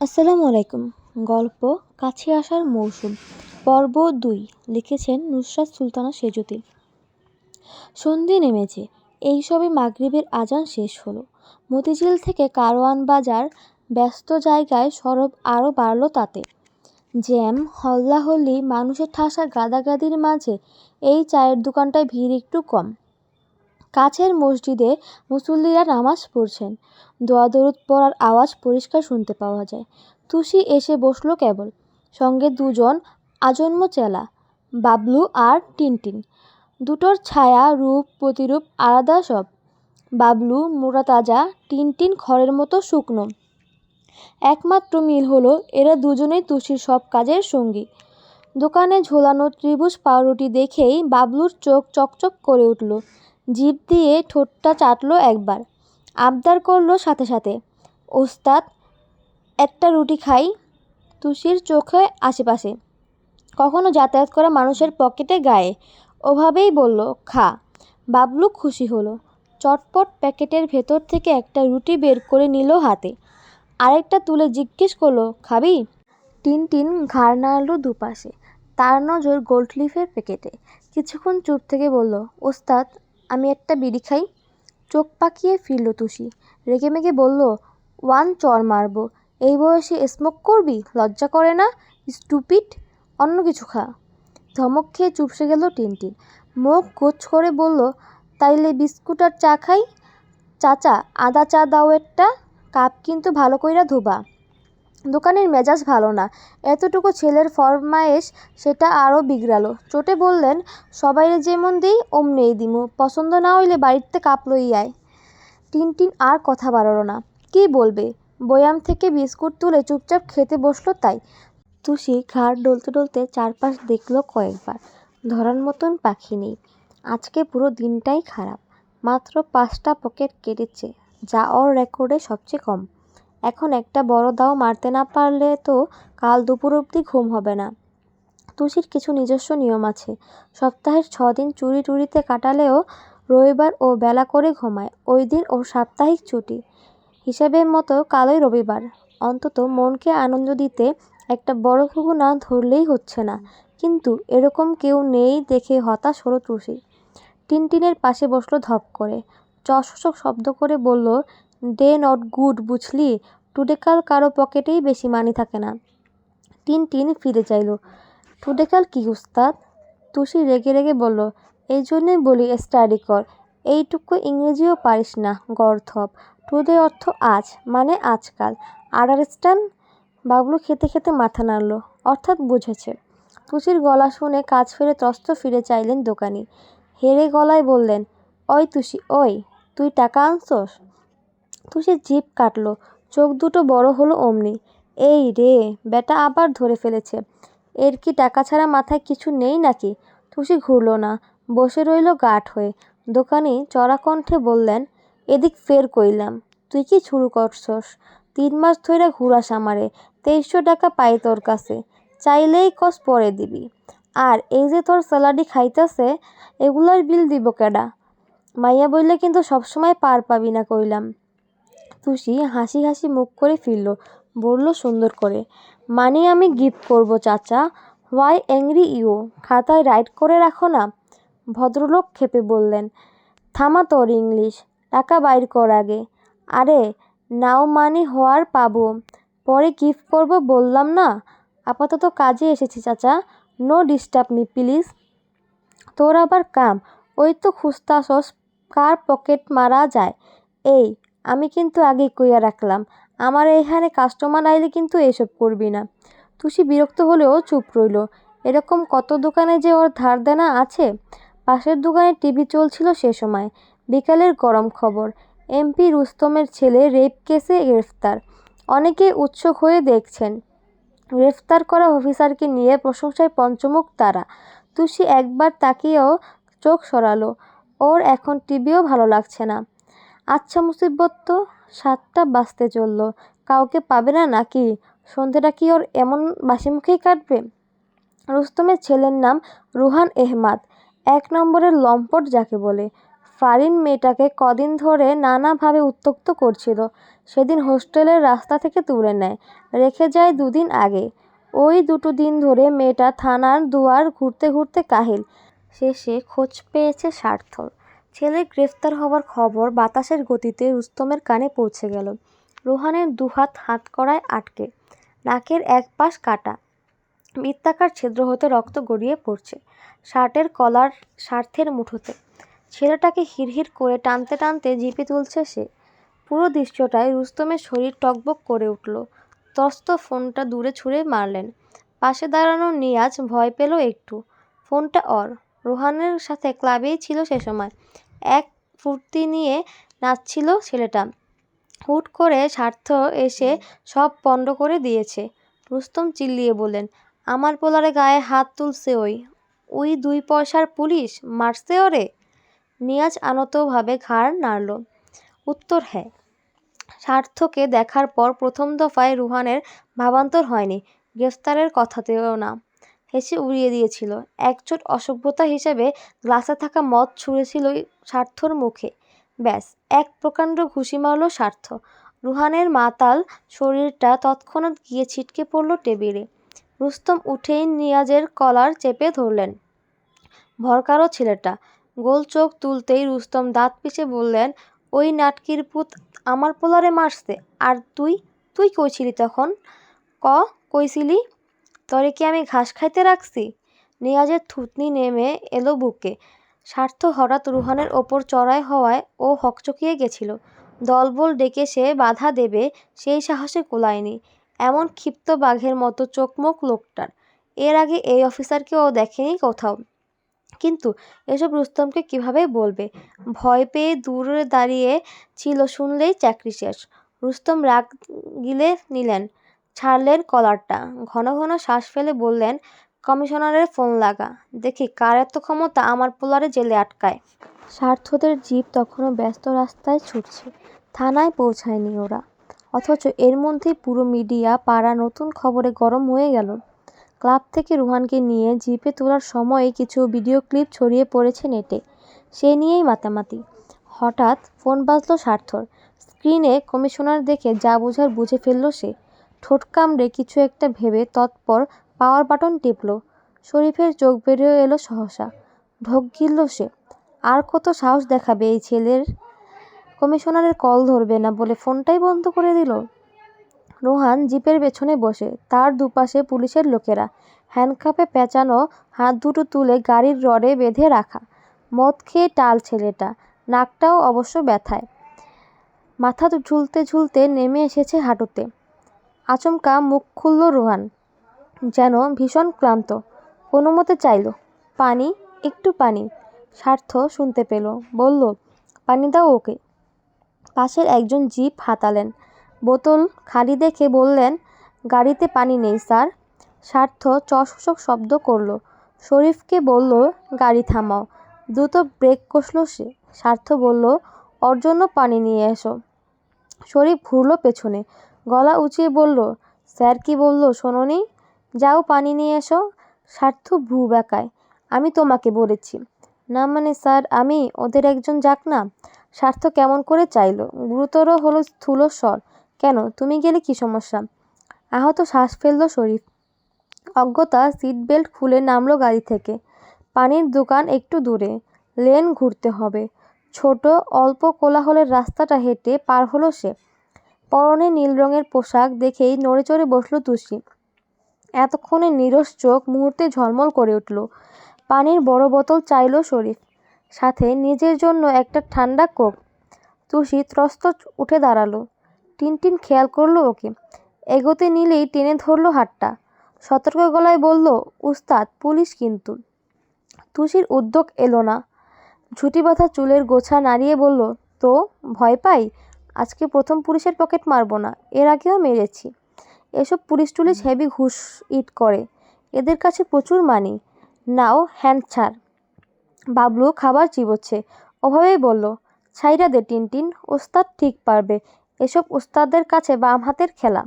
আসসালামু আলাইকুম। গল্প কাছে আসার মৌসুম। পর্ব দুই, লিখেছেন নুসরাত সুলতানা সেজুতি। সন্ধে নেমেছে। এই সবে মাগরিবের আজান শেষ হলো। মতিঝিল থেকে কারওয়ান বাজার ব্যস্ত জায়গায় সরব আরও বাড়ল তাতে। জ্যাম, হল্লাহল্লি, মানুষের ঠাসা গাদাগাদির মাঝে এই চায়ের দোকানটায় ভিড় একটু কম। কাছের মসজিদে মুসল্লিরা নামাজ পড়ছেন। দোয়া দরুদ পড়ার আওয়াজ পরিষ্কার শুনতে পাওয়া যায়। তুষি এসে বসল কেবল। সঙ্গে দুজন আজন্ম চেলা, বাবলু আর টিনটিন। দুটোর ছায়া, রূপ, প্রতিরূপ আলাদা সব। বাবলু মোটা তাজা, টিনটিন খড়ের মতো শুকনো। একমাত্র মিল হলো এরা দুজনেই তুষির সব কাজের সঙ্গী। দোকানে ঝোলানো ত্রিভুজ পাউরুটি দেখেই বাবলুর চোখ চকচক করে উঠল। জিভ দিয়ে ঠোঁটটা চাটলো একবার। আবদার করল সাথে সাথে। ওস্তাদ, একটা রুটি খাই? তুষির চোখে আশেপাশে। কখনো যাতায়াত করা মানুষের পকেটে গায়ে? ওভাবেই বলল, খা। বাবলু খুশি হলো। চটপট প্যাকেটের ভেতর থেকে একটা রুটি বের করে নিল হাতে। আরেকটা তুলে জিজ্ঞেস করল, খাবি? টিনটিন ঘাড় নাড়ল দুপাশে, তার নজর গোল্ডলিফের প্যাকেটে। কিছুক্ষণ চুপ থেকে বলল, ওস্তাদ আমি একটা বিড়ি খাই। চোখ পাকিয়ে ফিরল তুষি। রেগেমেগে বলল, ওয়ান চর মারব। এই বয়সে স্মোক করবি? লজ্জা করে না? স্টুপিড? অন্য কিছু খা। ধমক খেয়ে চুপসে গেল টিনটিন। মুখ গোছ করে বলল, তাইলে বিস্কুট আর চা খাই? চাচা, আদা চা দাও একটা। কাপ কিন্তু ভালো কইরা ধোবা। দোকানের মেজাজ ভালো না। এতটুকু ছেলের ফরমায়েশ সেটা আরও বিগড়ালো। চোটে বললেন, সবাইরে যেমন দিই অমনেই দিমু। পছন্দ না হইলে বাড়িতে কাপ লই আয়। টিনটিন আর কথা বাড়ালো না। কি বলবে? বয়াম থেকে বিস্কুট তুলে চুপচাপ খেতে বসল তাই? তুষি ঘাড় ডলতে ডলতে চারপাশ দেখল কয়েকবার। ধরার মতন পাখি নেই। আজকে পুরো দিনটাই খারাপ। মাত্র পাঁচটা পকেট কেটেছে, যা ওর রেকর্ডে সবচেয়ে কম। এখন একটা বড় দাও মারতে না পারলে তো কাল দুপুর অবধি ঘুম হবে না। তুষির কিছু নিজস্ব নিয়ম আছে। সপ্তাহের ছ দিন চুরি টুরিতে কাটালেও রবিবার ও বেলা করে ঘুমায়। ওই দিন ওর সাপ্তাহিক ছুটি। হিসেবের মতো কালই রবিবার। অন্তত মনকে আনন্দ দিতে একটা বড় ঘুঘু না ধরলেই হচ্ছে না। কিন্তু এরকম কেউ নেই দেখে হতাশ হলো টুসি টিনটিনের পাশে বসল ধপ করে। চশক শব্দ করে বলল ডে নট গুড, বুঝলি? টুডেকাল কারও পকেটেই বেশি মানি থাকে না। টিনটিন ফিরে চাইল। টুডেকাল কি উস্তাদ? তুষি রেগে রেগে বলল, এই জন্যই বলি স্টাডি কর। এইটুকু ইংরেজিও পারিস না গর্ধব টুডে অর্থ আজ মানে আজকাল। আন্ডারস্ট্যান্ড বাবলু খেতে খেতে মাথা নাড়ল, অর্থাৎ বুঝেছে। তুষির গলা শুনে কাজ ফেরে ত্রস্ত ফিরে চাইলেন দোকানি। হেরে গলায় বললেন, ওই তুষি, ওই, তুই টাকা আনছস? তুষি জিভ কাটলো। চোখ দুটো বড় হলো অমনি। এই রে, বেটা আবার ধরে ফেলেছে। এর কি টাকা ছাড়া মাথায় কিছু নেই নাকি? তুষি ঘুরল না। বসে রইল গাঠ হয়ে। দোকানি চড়া কণ্ঠে বললেন, এদিক ফের কইলাম। তুই কি শুরু করছস? তিন মাস ধরে ঘুরাস আমারে। তেইশশো টাকা পাই তোর কাছে। চাইলেই কস পরে দিবি। আর এই যে তোর স্যালাডি খাইতেছে, এগুলার বিল দিব কেডা? মাইয়া বললে, কিন্তু সবসময় পার পাবি না কইলাম। তুষি হাসি হাসি মুখ করে ফিরল। বলল সুন্দর করে মানি আমি গিফট করব, চাচা। Why angry you? খাতায় রাইট করে রাখো না? ভদ্রলোক খেপে বললেন, থামা তোর ইংলিশ, টাকা বাইর কর আগে। আরে, নাও মানি হওয়ার পাবো। পরে গিফট করব বললাম না? আপাতত কাজে এসেছি, চাচা। No disturb me, please. তোর আবার কাম? ওই তো খুঁজতাছস কার পকেট মারা যায়? এই আমি কিন্তু আগেই কইয়া রাখলাম, আমার এখানে কাস্টমার আইলে কিন্তু এসব করবি না। তুষি বিরক্ত হলেও চুপ রইল। এরকম কত দোকানে যে ওর ধার দেনা আছে? পাশের দোকানে টিভি চলছিল সে সময়। বিকালের গরম খবর। এমপি রুস্তমের ছেলে রেপ কেসে গ্রেফতার। অনেকে উৎসুক হয়ে দেখছেন। গ্রেফতার করা অফিসারকে নিয়ে প্রশংসায় পঞ্চমুখ তারা। তুষি একবার তাকিয়েও চোখ সরালো। ওর এখন টিভিও ভালো লাগছে না। আচ্ছা মুসিবত তো সাতটা বাজতে চলল। কাউকে পাবে না নাকি? সন্ধেটা কি ওর এমন বাসি মুখেই কাটবে? রুস্তমের ছেলের নাম রুহান এহমাদ এক নম্বরের লম্পট যাকে বলে। ফারিন মেয়েটাকে কদিন ধরে নানাভাবে উত্ত্যক্ত করছিল। সেদিন হোস্টেলের রাস্তা থেকে তুলে নেয়। রেখে যায় দুদিন আগে। ওই দুটো দিন ধরে মেয়েটা থানার দুয়ার ঘুরতে ঘুরতে কাহিল। শেষে খোঁজ পেয়েছে স্বার্থর ছেলের গ্রেফতার হওয়ার খবর বাতাসের গতিতে রুস্তমের কানে পৌঁছে গেল। রোহানের দুহাত হাতকড়ায় আটকে, নাকের এক পাশ কাটা। বৃত্তাকার ছিদ্র হতে রক্ত গড়িয়ে পড়ছে, শার্টের কলার স্বার্থের মুঠোতে। ছেলেটাকে হিড়হিড় করে টানতে টানতে জিপে তুলছে সে। পুরো দৃশ্যটায় রুস্তমের শরীর টকবক করে উঠল। তস্ত ফোনটা দূরে ছুঁড়ে মারলেন। পাশে দাঁড়ানো নিয়াজ ভয় পেল একটু। ফোনটা অর। রোহানের সাথে ক্লাবেই ছিল সে সময়। এক ফুর্তি নিয়ে নাচছিল ছেলেটা। হুট করে স্বার্থ এসে সব পণ্ড করে দিয়েছে। রুস্তম চিল্লিয়ে বললেন, আমার পোলারে গায়ে হাত তুলছে ওই। ওই দুই পয়সার পুলিশ মারছে ওরে? নিয়াজ আনতভাবে ঘাড় নাড়ল। উত্তর হ্যাঁ। স্বার্থকে দেখার পর প্রথম দফায় রুহানের ভাবান্তর হয়নি। গ্রেফতারের কথাতেও না। হেসে উড়িয়ে দিয়েছিল। একচোট অসভ্যতা হিসেবে গ্লাসে থাকা মদ ছুঁড়েছিল স্বার্থর মুখে। ব্যাস, এক প্রকাণ্ড ঘুষি মারল স্বার্থ। রুহানের মাতাল শরীরটা তৎক্ষণাৎ গিয়ে ছিটকে পড়ল টেবিলে। রুস্তম উঠেই নিয়াজের কলার চেপে ধরলেন। ভরকারও ছেলেটা, গোল চোখ তুলতেই রুস্তম দাঁত পিষে বললেন, ওই নাটকির পুত আমার পোলারে মারছে, আর তুই তুই কইছিলি তখন? ক কইছিলি তরে কি আমি ঘাস খাইতে রাখছি? নিয়াজের থুতনি নেমে এলো বুকে। স্বার্থ হঠাৎ রুহানের ওপর চড়াই হওয়ায় ও হকচকিয়ে গেছিল। দলবল ডেকে সে বাধা দেবে, সেই সাহসে কোলায়নি। এমন ক্ষিপ্ত বাঘের মতো চোখমুখ লোকটার। এর আগে এই অফিসারকে ও দেখেনি কোথাও। কিন্তু এসব রুস্তমকে কীভাবে বলবে? ভয় পেয়ে দূরে দাঁড়িয়ে ছিল শুনলেই চাকরি শেষ। রুস্তম রাগ গিলে নিলেন ছাড়লেন কলারটা। ঘন ঘন শ্বাস ফেলে বললেন, কমিশনারের ফোন লাগা। দেখি কার এত ক্ষমতা আমার পোলারে জেলে আটকায়। স্বার্থদের জিপ তখনও ব্যস্ত রাস্তায় ছুটছে। থানায় পৌঁছায়নি ওরা। অথচ এর মধ্যেই পুরো মিডিয়া পাড়া নতুন খবরে গরম হয়ে গেল। ক্লাব থেকে রুহানকে নিয়ে জিপে তোলার সময়ে কিছু ভিডিও ক্লিপ ছড়িয়ে পড়েছে নেটে। সে নিয়েই মাতামাতি। হঠাৎ ফোন বাজলো স্বার্থর স্ক্রিনে কমিশনার দেখে যা বোঝার বুঝে ফেলল সে। ঠোঁট কামড়ে কিছু একটা ভেবে তৎপর পাওয়ার বাটন টিপল। শরীফের চোখ বেরিয়ে এলো সহসা। ঢোক গিলল সে। আর কত সাহস দেখাবে এই ছেলের? কমিশনারের কল ধরবে না বলে ফোনটাই বন্ধ করে দিল। রোহান জিপের পেছনে বসে। তার দুপাশে পুলিশের লোকেরা। হ্যান্ডকাপে পেঁচানো হাত দুটো তুলে গাড়ির রডে বেঁধে রাখা। মদ খেয়ে টাল ছেলেটা। নাকটাও অবশ্য ব্যথায়। মাথা ঝুলতে ঝুলতে নেমে এসেছে হাঁটুতে। আচমকা মুখ খুলল রোহান। যেন ভীষণ ক্লান্ত। কোনো মতে চাইল, পানি, একটু পানি। স্বার্থ শুনতে পেল। বলল, পানি দাও ওকে। পাশের একজন জিপ হাতালেন। বোতল খালি দেখে বললেন, গাড়িতে পানি নেই, স্যার। স্বার্থ চসূচক শব্দ করল। শরীফকে বলল, গাড়ি থামাও। দ্রুত ব্রেক কষল সে। স্বার্থ বলল, ওর জন্য পানি নিয়ে এসো। শরীফ ঘুরল পেছনে। গলা উঁচিয়ে বলল, স্যার কি বলল শোনোনি? যাও পানি নিয়ে এসো। স্বার্থ ভ্রু বেঁকায়, আমি তোমাকে বলেছি। না মানে স্যার, আমি ওদের একজন যাক না। স্বার্থ কেমন করে চাইলো? গুরুতর হলো স্থূল স্বর। কেন, তুমি গেলে কি সমস্যা? আহত শ্বাস ফেলল শরীফ। অজ্ঞতা সিট বেল্ট খুলে নামলো গাড়ি থেকে। পানির দোকান একটু দূরে। লেন ঘুরতে হবে। ছোট, অল্প কোলাহলের রাস্তাটা হেঁটে পার হলো সে। পরনে নীল রঙের পোশাক দেখেই নড়ে চড়ে বসল তুষি এতক্ষণে নিরস চোখ মুহূর্তে ঝলমল করে উঠল। পানির বড় বোতল চাইল শরীফ। সাথে নিজের জন্য একটা ঠান্ডা কোক তুষি ত্রস্ত উঠে দাঁড়াল। টিনটিন খেয়াল করল ওকে। এগোতে নিলেই টেনে ধরলো হাতটা। সতর্ক গলায় বলল, উস্তাদ, পুলিশ কিন্তু। তুষির উদ্যোগ এলো না। ঝুঁটি বাঁধা চুলের গোছা নাড়িয়ে বলল, তো, ভয় পাই? আজকে প্রথম পুলিশের পকেট মারবো না এর আগেও মেরেছি এসব পুলিশ টুলিশ হেভি ঘুষ ইট করে এদের কাছে প্রচুর মানি নাও হ্যান্ড ছাড়। বাবলু খাবার চিবোচ্ছে ওভাবেই বলল ছাইরা দে টিনটিন ওস্তাদ ঠিক পারবে এসব ওস্তাদের কাছে বাম হাতের খেলা।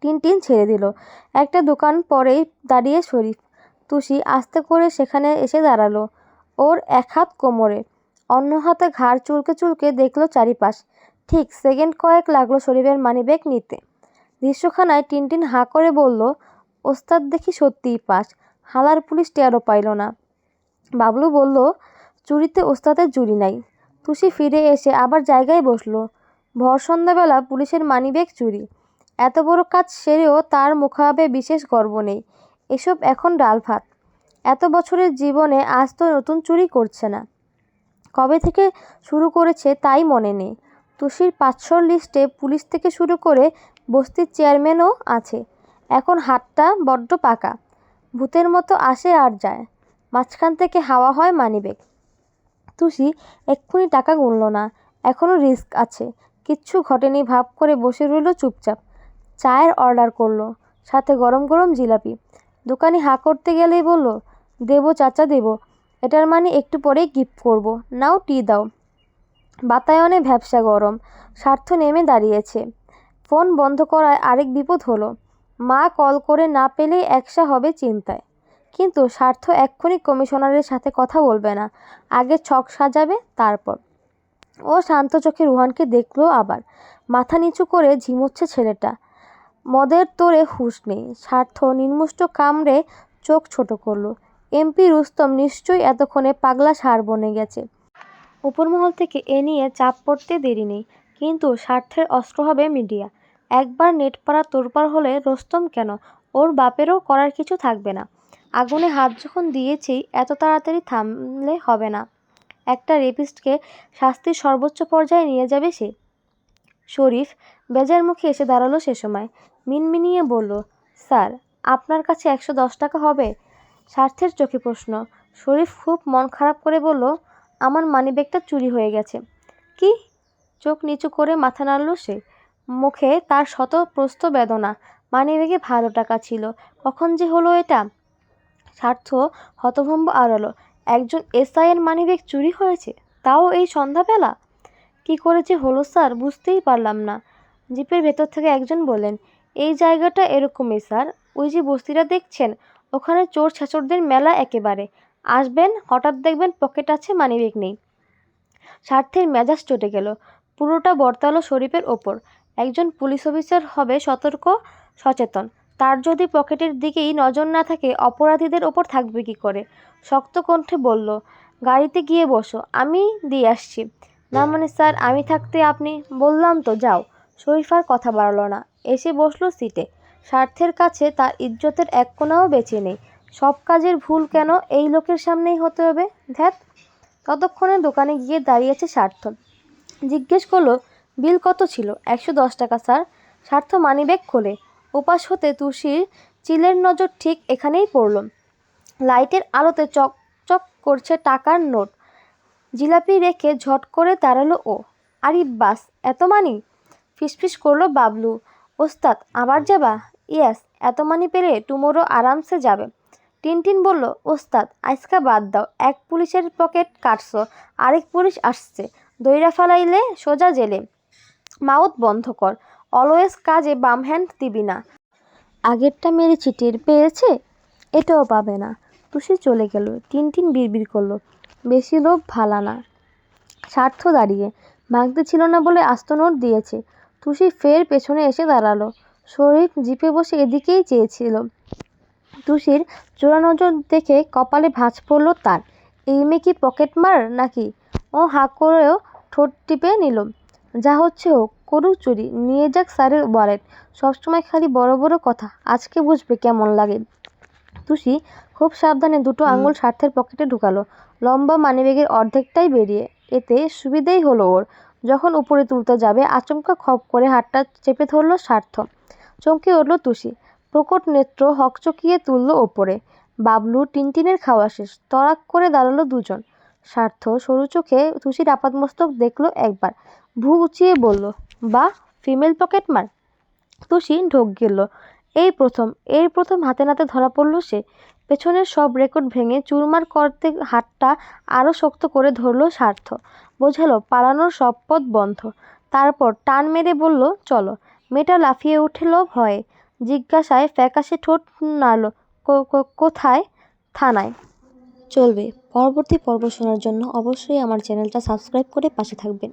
টিনটিন ছেড়ে দিল একটা দোকান পরেই দাঁড়িয়ে শরীফ তুষি আস্তে করে সেখানে এসে দাঁড়াল ওর এক হাত কোমরে অন্য হাতে ঘাড় চুলকে চুলকে দেখল চারিপাশ। ঠিক সেকেন্ড কয়েক লাগল শরীফের মানিব্যাগ নিতে। দৃশ্যখানায় টিনটিন হাঁ করে বলল, ওস্তাদ দেখি সত্যিই পাস, হালার পুলিশ টেরও পাইল না। বাবলু বলল, চুরিতে ওস্তাদের জুরি নাই। তুষি ফিরে এসে আবার জায়গায় বসল, ভর সন্ধ্যাবেলা পুলিশের মানিব্যাগ চুরি। এত বড় কাজ সেরেও তার মুখাবে বিশেষ গর্ব নেই। এসব এখন ডাল ভাত। এত বছরের জীবনে আজ তো নতুন চুরি করছে না। কবে থেকে শুরু করেছে তাই মনে নেই। তুষির পাঁচশোর লিস্টে পুলিশ থেকে শুরু করে বস্তির চেয়ারম্যানও আছে। এখন হাতটা বড্ড পাকা। ভূতের মতো আসে আর যায়। মাঝখান থেকে হাওয়া হয় মানিব্যাগ। তুষি এক্ষুনি টাকা গুনল না। এখনও রিস্ক আছে। কিচ্ছু ঘটেনি ভাব করে বসে রইল চুপচাপ। চায়ের অর্ডার করল, সাথে গরম গরম জিলাপি। দোকানি হাঁ করতে গেলেই বলল, দেবো, চাচা দেবো। এটার মানে একটু পরেই গিফট করব। নাও টি দাও। বাতায়নে ভ্যাবসা গরম, স্বার্থ নেমে দাঁড়িয়েছে। ফোন বন্ধ করায় আরেক বিপদ হলো, মা কল করে না পেলেই একসা হবে চিন্তায়। কিন্তু স্বার্থ এক্ষুনি কমিশনারের সাথে কথা বলবে না, আগে ছক সাজাবে, তারপর। ও শান্ত চোখে রুহানকে দেখল আবার, মাথা নিচু করে ঝিমুচ্ছে ছেলেটা। মদের তোরে হুঁশ নেই, স্বার্থ নির্মুষ্ট কামড়ে চোখ ছোট করল। এমপি রুস্তম নিশ্চয়ই এতক্ষণে পাগলা সার বনে গেছে। উপরমহল থেকে এ নিয়ে চাপ পড়তে দেরি নেই। কিন্তু স্বার্থের অস্ত্র হবে মিডিয়া। একবার নেট পাড়া তোড়পাড় হলে রোস্তম কেন? ওর বাপেরও করার কিছু থাকবে না। আগুনে হাত যখন দিয়েছি এত তাড়াতাড়ি থামলে হবে না। একটা রেপিস্টকে শাস্তির সর্বোচ্চ পর্যায়ে নিয়ে যাবে সে। শরীফ বেজার মুখে এসে দাঁড়াল সে সময়। মিনমিনিয়ে বলল, স্যার, আপনার কাছে একশো দশ টাকা হবে? স্বার্থের চোখে প্রশ্ন। শরীফ খুব মন খারাপ করে বলল আমার মানিব্যাগটা চুরি হয়ে গেছে। কি? চোখ নিচু করে মাথা নাড়ল সে। মুখে তার শত প্রস্ত বেদনা মানিব্যাগে ভালো টাকা ছিল। কখন যে হলো এটা? স্বার্থ হতভম্ব আড়ালো। একজন এসআইয়ের মানিব্যাগ চুরি হয়েছে? তাও এই সন্ধ্যাবেলা? কি করে যে হলো স্যার, বুঝতেই পারলাম না। জিপের ভেতর থেকে একজন বললেন, এই জায়গাটা এরকমই, স্যার। ওই যে বস্তিটা দেখছেন, ওখানে চোর ছেঁচড়দের মেলা একেবারে। আসবেন, হঠাৎ দেখবেন পকেট আছে মানিব্যাগ নেই। স্বার্থের মেজাজ চটে গেল। পুরোটা বর্তালো শরীফের ওপর। একজন পুলিশ অফিসার হবে সতর্ক, সচেতন। তার যদি পকেটের দিকেই নজর না থাকে, অপরাধীদের ওপর থাকবে কি করে? শক্ত কণ্ঠে বলল, গাড়িতে গিয়ে বসো, আমি দিয়ে আসছি। না মানে স্যার, আমি থাকতে আপনি বললাম তো, যাও। শরীফ আর কথা বাড়ালো না। এসে বসল সিটে। স্বার্থের কাছে তার ইজ্জতের এক কোনাও বেঁচে নেই। সব কাজের ভুল কেন এই লোকের সামনেই হতে হবে? ধ্যাত ততক্ষণে দোকানে গিয়ে দাঁড়িয়েছে স্বার্থ জিজ্ঞেস করল, বিল কত ছিল? একশো দশ টাকা, স্যার। স্বার্থ মানিব্যাগ খোলে। উপাস হতে তুষির চিলের নজর ঠিক এখানেই পড়ল। লাইটের আলোতে চকচক করছে টাকার নোট। জিলাপি রেখে ঝট করে দাঁড়াল ও। আরে বাস, এত মানি? ফিসফিস করল বাবলু। ওস্তাদ, আবার যাবা? ইয়াস, এত মানি পেলে টুমোরো আরামসে যাবে। টিনটিন বলল, ওস্তাদ আজকা বাদ দাও, এক পুলিশের পকেট কাটছো, আরেক পুলিশ আসছে, দইরা ফালাইলে সোজা জেলে। মাউথ বন্ধ কর, অলওয়েজ কাজে বাম হ্যান্ড দিবি না। আগেরটা মেরেছি টের পেয়েছে, এটাও পাবে না। তুষি চলে গেল, টিনটিন বিড়বিড় করল, বেশি লোভ ভালা না। স্বার্থ দাঁড়িয়ে, ভাঙতে ছিল না বলে আস্ত নোট দিয়েছে। তুষি ফের পেছনে এসে দাঁড়াল, শরীফ জিপে বসে এদিকেই চেয়েছিল। তুষির চোরা নজর দেখে কপালে ভাঁজ পড়ল তার। এই মেয়ে কি পকেট মার নাকি? ও হাঁ করেও ঠোঁট টিপে নিল। যা হচ্ছে হোক করুক চুরি নিয়ে যাক স্যারের ওয়ালেট সবসময় খালি বড় বড় কথা আজকে বুঝবে কেমন লাগে। তুষি খুব সাবধানে দুটো আঙুল স্বার্থের পকেটে ঢুকালো। লম্বা মানিব্যাগের অর্ধেকটাই বেরিয়ে এতে সুবিধেই হলো ওর। যখন উপরে তুলতে যাবে আচমকা খপ করে হাতটা চেপে ধরলো স্বার্থ। চমকে উঠল তুষি প্রকট নেত্র হকচকিয়ে তুলল ওপরে। বাবলু টিনটিনের খাওয়া শেষ। তড়াক করে দাঁড়াল দুজন। স্বার্থ সরু চোখে তুষির আপাতমস্তক দেখল একবার। ভু উঁচিয়ে বলল বা ফিমেল পকেট মার। তুষি ঢোক গেল এই প্রথম এই প্রথম হাতে নাতে ধরা পড়ল সে। পেছনের সব রেকর্ড ভেঙে চুরমার করতে হাতটা আরও শক্ত করে ধরল স্বার্থ বোঝালো, পালানোর সব পথ বন্ধ। তারপর টান মেরে বলল, চলো। মেয়েটা লাফিয়ে উঠল ভয়ে। জিজ্ঞাসায় ফ্যাকাশে ঠোঁট নাড়ল কোথায়? থানায়। চলবে। পরবর্তী পর্ব শোনার জন্য অবশ্যই আমার চ্যানেলটা সাবস্ক্রাইব করে পাশে থাকবেন।